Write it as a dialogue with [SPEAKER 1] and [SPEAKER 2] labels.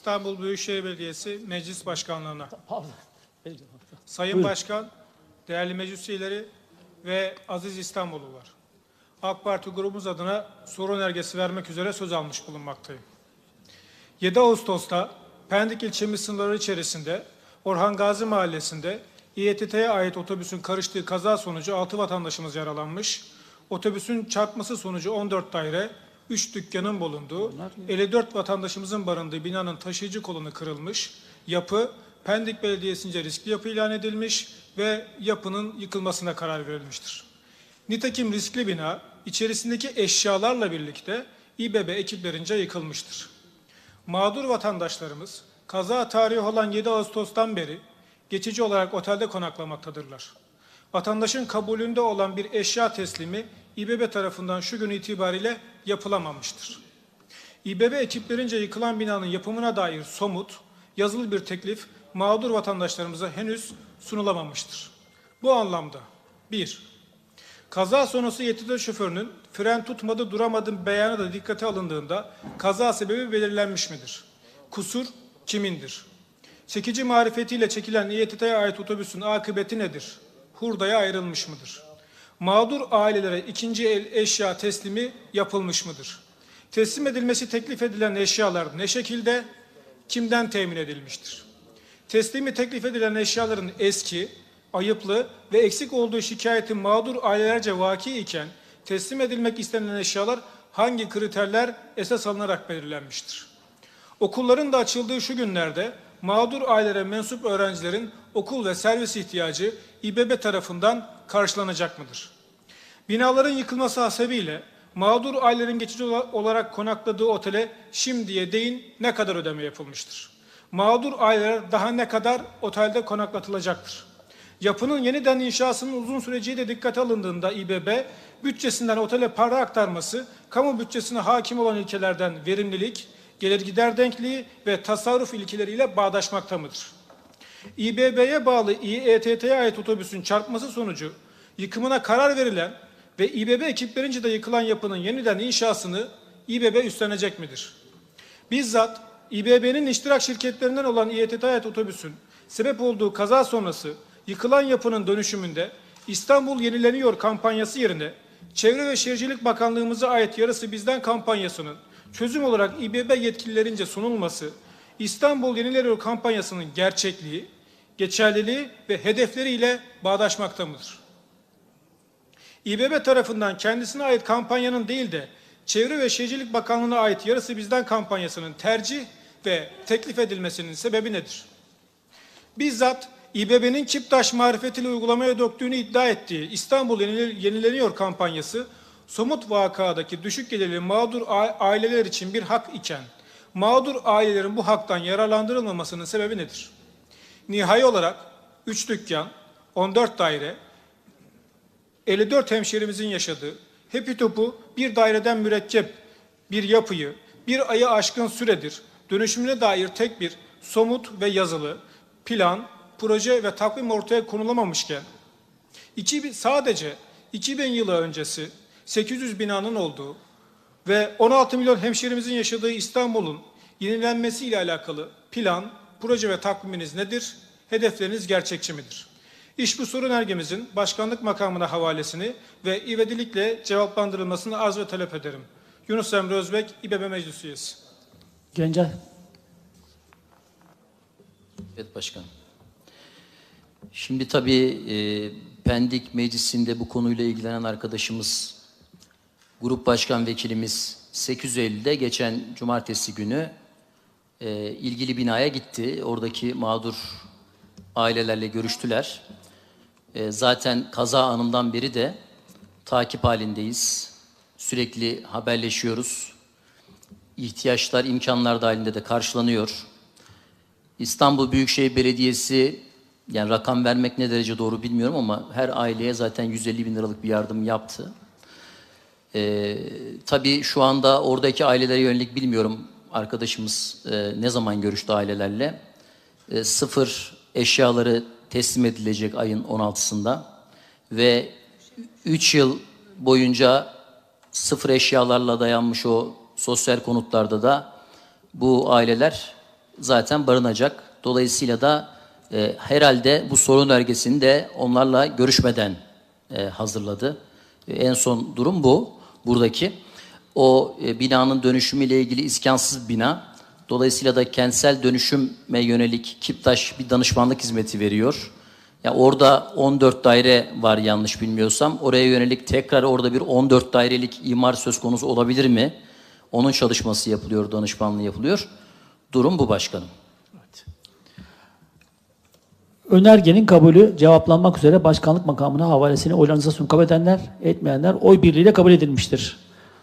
[SPEAKER 1] İstanbul Büyükşehir Belediyesi Meclis Başkanlığı'na.
[SPEAKER 2] Pardon.
[SPEAKER 1] Sayın
[SPEAKER 2] Buyurun.
[SPEAKER 1] Başkan, değerli meclis üyeleri ve aziz İstanbullular. AK Parti grubumuz adına soru önergesi vermek üzere söz almış bulunmaktayım. 7 Ağustos'ta Pendik ilçemiz sınırları içerisinde Orhan Gazi Mahallesi'nde İETT'ye ait otobüsün karıştığı kaza sonucu 6 vatandaşımız yaralanmış. Otobüsün çarpması sonucu 14 daire, 3 dükkanın bulunduğu, 54 vatandaşımızın barındığı binanın taşıyıcı kolonu kırılmış. Yapı Pendik Belediyesi'nce riskli yapı ilan edilmiş ve yapının yıkılmasına karar verilmiştir. Nitekim riskli bina içerisindeki eşyalarla birlikte İBB ekiplerince yıkılmıştır. Mağdur vatandaşlarımız kaza tarihi olan 7 Ağustos'tan beri geçici olarak otelde konaklamaktadırlar. Vatandaşın kabulünde olan bir eşya teslimi İBB tarafından şu gün itibariyle yapılamamıştır. İBB ekiplerince yıkılan binanın yapımına dair somut, yazılı bir teklif mağdur vatandaşlarımıza henüz sunulamamıştır. Bu anlamda 1. Kaza sonrası yetkili şoförünün fren tutmadı duramadım beyanı da dikkate alındığında kaza sebebi belirlenmiş midir? Kusur kimindir? Çekici marifetiyle çekilen İETT'ye ait otobüsün akıbeti nedir? Hurdaya ayrılmış mıdır? Mağdur ailelere ikinci el eşya teslimi yapılmış mıdır? Teslim edilmesi teklif edilen eşyalar ne şekilde, kimden temin edilmiştir? Teslimi teklif edilen eşyaların eski, ayıplı ve eksik olduğu şikayeti mağdur ailelerce vaki iken teslim edilmek istenilen eşyalar hangi kriterler esas alınarak belirlenmiştir? Okulların da açıldığı şu günlerde mağdur ailelere mensup öğrencilerin okul ve servis ihtiyacı İBB tarafından karşılanacak mıdır? Binaların yıkılması hasebiyle mağdur ailelerin geçici ola- olarak konakladığı otele şimdiye değin ne kadar ödeme yapılmıştır? Mağdur aileler daha ne kadar otelde konaklatılacaktır? Yapının yeniden inşasının uzun süreci de dikkate alındığında İBB, bütçesinden otele para aktarması, kamu bütçesine hakim olan ilkelerden verimlilik, gelir gider denkliği ve tasarruf ilkeleriyle bağdaşmakta mıdır? İBB'ye bağlı İETT'ye ait otobüsün çarpması sonucu yıkımına karar verilen ve İBB ekiplerince de yıkılan yapının yeniden inşasını İBB üstlenecek midir? Bizzat İBB'nin iştirak şirketlerinden olan İETT'ye ait otobüsün sebep olduğu kaza sonrası yıkılan yapının dönüşümünde İstanbul Yenileniyor kampanyası yerine Çevre ve Şehircilik Bakanlığımıza ait Yarısı Bizden kampanyasının çözüm olarak İBB yetkililerince sunulması, İstanbul Yenileniyor kampanyasının gerçekliği, geçerliliği ve hedefleriyle bağdaşmakta mıdır? İBB tarafından kendisine ait kampanyanın değil de Çevre ve Şehircilik Bakanlığı'na ait Yarısı Bizden kampanyasının tercih ve teklif edilmesinin sebebi nedir? Bizzat İBB'nin Kiptaş marifetiyle uygulamaya döktüğünü iddia ettiği İstanbul Yenile- Yenileniyor kampanyası, somut vakadaki düşük gelirli mağdur aileler için bir hak iken, mağdur ailelerin bu haktan yararlandırılmamasının sebebi nedir? Nihai olarak 3 dükkan, 14 daire, 54 hemşerimizin yaşadığı, hepi topu bir daireden mürekkep bir yapıyı bir ayı aşkın süredir dönüşümüne dair tek bir somut ve yazılı plan, proje ve takvim ortaya konulamamışken 2000, sadece 2000 yılı öncesi 800 binanın olduğu ve 16 milyon hemşerimizin yaşadığı İstanbul'un yenilenmesiyle alakalı plan, proje ve takviminiz nedir? Hedefleriniz gerçekçi midir? İş bu soru önergemizin başkanlık makamına havalesini ve ivedilikle cevaplandırılmasını arz ve talep ederim. Yunus Emre Özbek, İBB Meclis Üyesi.
[SPEAKER 2] Gencay.
[SPEAKER 3] Evet başkanım. Şimdi tabii e, Pendik Meclisi'nde bu konuyla ilgilenen arkadaşımız, Grup Başkan Vekilimiz 8 Eylül'de geçen cumartesi günü e, ilgili binaya gitti. Oradaki mağdur ailelerle görüştüler. E, zaten kaza anından beri de takip halindeyiz. Sürekli haberleşiyoruz. İhtiyaçlar, imkanlar dahilinde de karşılanıyor. İstanbul Büyükşehir Belediyesi yani rakam vermek ne derece doğru bilmiyorum ama her aileye zaten 150 bin liralık bir yardım yaptı. Ee, tabii şu anda oradaki ailelere yönelik bilmiyorum arkadaşımız e, ne zaman görüştü ailelerle. E, sıfır eşyaları teslim edilecek ayın 16'sında ve 3 yıl boyunca sıfır eşyalarla dayanmış o sosyal konutlarda da bu aileler zaten barınacak. Dolayısıyla da e, herhalde bu sorun önergesini de onlarla görüşmeden e, hazırladı. E, en son durum bu buradaki. O e, binanın dönüşümüyle ilgili iskansız bina. Dolayısıyla da kentsel dönüşüme yönelik Kiptaş bir danışmanlık hizmeti veriyor. Ya orada 14 daire var yanlış bilmiyorsam. Oraya yönelik tekrar orada bir 14 dairelik imar söz konusu olabilir mi? Onun çalışması yapılıyor, danışmanlığı yapılıyor. Durum bu başkanım.
[SPEAKER 2] Önergenin kabulü cevaplanmak üzere başkanlık makamına havalesini oylarınıza sunum kabul edenler, etmeyenler oy birliğiyle kabul edilmiştir.